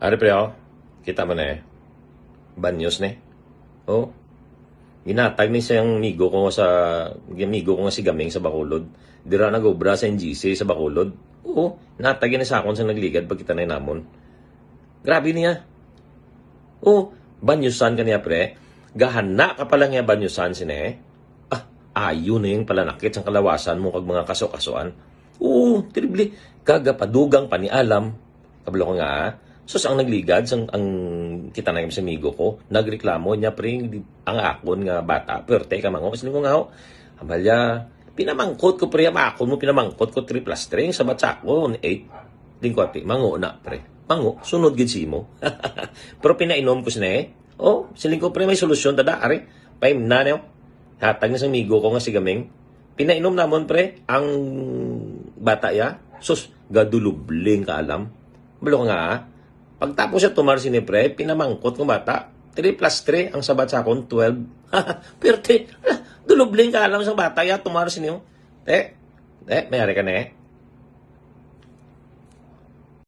Ari pre. Kita mo na eh. Banyos ne. Oh. Ginatag ni siyang migo ko sa migo ko nga si Gaming sa Bacolod. Dira na gobra sa NGC sa Bacolod. Oo, natag ni sa akon sa nagligad pag kita na namon. Grabe niya. Oh, banyusan kaniya pre. Gahana ka pala nga banyusan sine. Ah, ayo na yung palanakit sa kalawasan mo kag mga kaso-kasuan. Oo, terrible. Kagapadugang pa ni alam. Kabalo ko nga ah. So, ang nagligad, sang, ang kita na yung sa amigo ko, nagreklamo niya, pre, ang akon nga bata. Pero, teka, mango, kasi ko nga, oh, amalya, pinamangkot ko, pre, ang akon mo, pinamangkot ko, 3 plus 3, sa batsa ko, 8. Lingkwati, mango na, pre. Mango, sunod gid si mo. Pero pinainom ko sina eh. Oh, siling ko, pre, may solusyon, tada, are. Paim na, no? Hatag na sa amigo ko nga si Gaming. Pinainom namon, pre, ang bata ya. Sus, gadulubling ka alam. Balo ka nga, ah. Pagtapos siya tumar sini pre, pinamangkot ng bata. 3 plus 3, ang sabat sa akon, 12. Pero te, dulubling ka alam sa bata, ya, tumar sini mo. Te, te, mayari ka na eh.